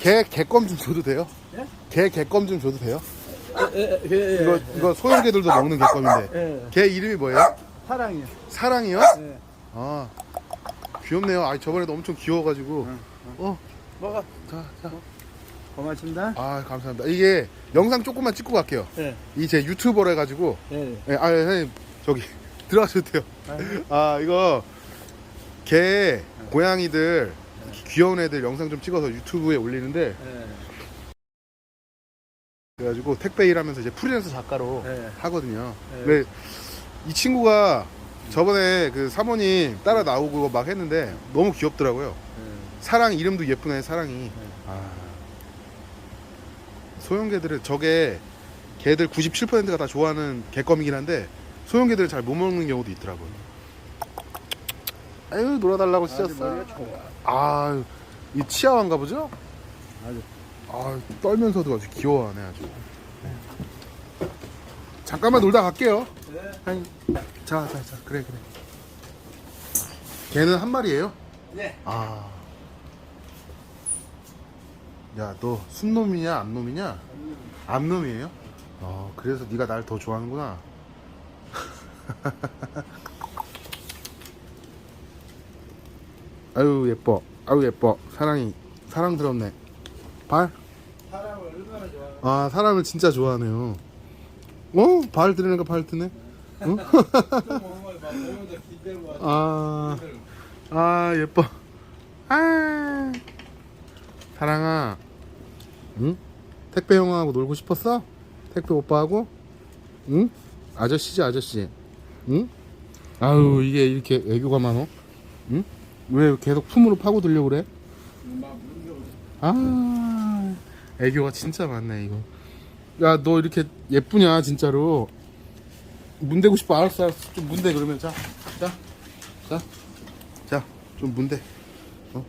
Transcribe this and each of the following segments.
개 개껌 좀 줘도 돼요? 예? 개 개껌 좀 줘도 돼요? 예, 예, 이거 이거 소형개들도 먹는 개껌인데 예. 개 이름이 뭐예요? 사랑이요. 사랑이요? 예. 아 귀엽네요. 아 저번에도 엄청 귀여워가지고 어, 먹어. 자, 자. 고맙습니다. 아 감사합니다. 이게 영상 조금만 찍고 갈게요. 예. 이제 유튜버라 해가지고 예. 예, 아 선생님 저기 들어가셔도 돼요. 아 이거 개 고양이들 귀여운 애들 영상 좀 찍어서 유튜브에 올리는데 예. 그래가지고 택배 일하면서 이제 프리랜서 작가로 예. 하거든요. 네. 근데 이 친구가 저번에 그 사모님 따라 나오고 막 했는데 너무 귀엽더라고요. 사랑 이름도 예쁘네 사랑이. 아. 소형개들은 저게 개들 97%가 다 좋아하는 개껌이긴 한데 소형개들을 잘 못 먹는 경우도 있더라고요. 아유 놀아달라고 씻었어. 머리가 좋아. 아, 이 치아와인가 보죠? 아주. 아, 떨면서도 아주 귀여워하네 아주. 잠깐만 놀다 갈게요. 네. 자, 자, 자, 그래, 그래. 걔는 한 마리예요? 네. 아. 야, 너 순놈이냐, 암놈이냐? 암놈이에요? 어, 그래서 네가 날 더 좋아하는구나. 아유 예뻐. 아유 예뻐. 사랑이 사랑스럽네. 발? 사람을 얼마나 좋아하는 아 사람을 진짜 좋아하네요. 어? 발 들으니까 발 드네. 응? 기대고 아, 아 예뻐. 아, 사랑아, 응? 택배 형하고 놀고 싶었어? 택배 오빠하고? 응? 아저씨지 아저씨. 응? 아유 이게 이렇게 애교가 많어? 응? 왜 계속 품으로 파고 들려 그래? 아, 애교가 진짜 많네 이거. 야 너 이렇게 예쁘냐 진짜로? 문대고 싶어 알았어 알았어 좀 문대 그러면 자, 자, 자, 자, 좀 문대. 어?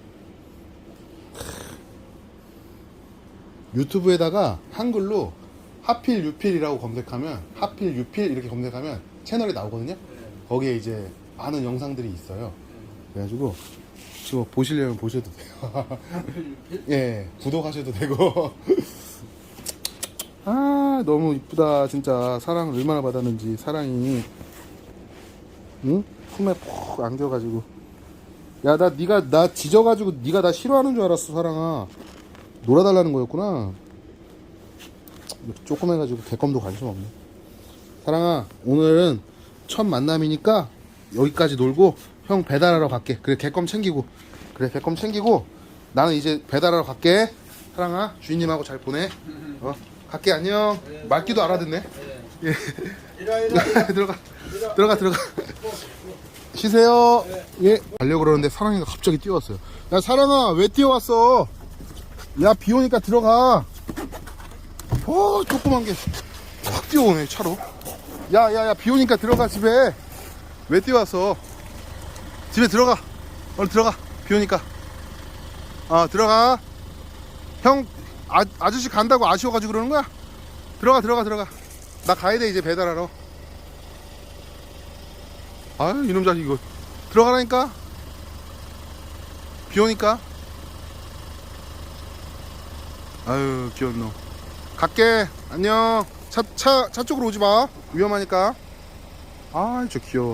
유튜브에다가 한글로 하필 유필이라고 검색하면 하필 유필 이렇게 검색하면 채널이 나오거든요. 거기에 이제 많은 영상들이 있어요. 그래가지고 지금 보시려면 보셔도 돼요. 예, 구독하셔도 되고. 아, 너무 이쁘다. 진짜 사랑을 얼마나 받았는지 사랑이. 응? 품에 푹 안겨가지고. 야, 나 네가 나 지져가지고 네가 나 싫어하는 줄 알았어, 사랑아. 놀아달라는 거였구나. 이렇게 조그매가지고 개껌도 관심 없네. 사랑아, 오늘은 첫 만남이니까 여기까지 놀고 형 배달하러 갈게. 그래, 개껌 챙기고. 그래, 개껌 챙기고 나는 이제 배달하러 갈게. 사랑아, 주인님하고 잘 보내. 어, 갈게, 안녕. 말귀도 알아듣네. 예. 이라 들어가, 들어가, 들어가. 쉬세요. 예. 가려고 그러는데 사랑이가 갑자기 뛰어왔어요. 야, 사랑아, 왜 뛰어왔어? 야, 비 오니까 들어가. 어, 조그만 게 확 뛰어오네, 차로. 야, 야, 야, 비 오니까 들어가, 집에. 왜 뛰어왔어? 집에 들어가. 얼른 들어가. 비 오니까. 아, 들어가. 형, 아, 아저씨 간다고 아쉬워가지고 그러는 거야? 들어가, 들어가, 들어가. 나 가야 돼, 이제 배달하러. 아유, 이놈 자식 이거. 들어가라니까? 비 오니까? 아유, 귀여운 놈. 갈게. 안녕. 차, 차, 차 쪽으로 오지 마. 위험하니까. 아, 저 귀여워.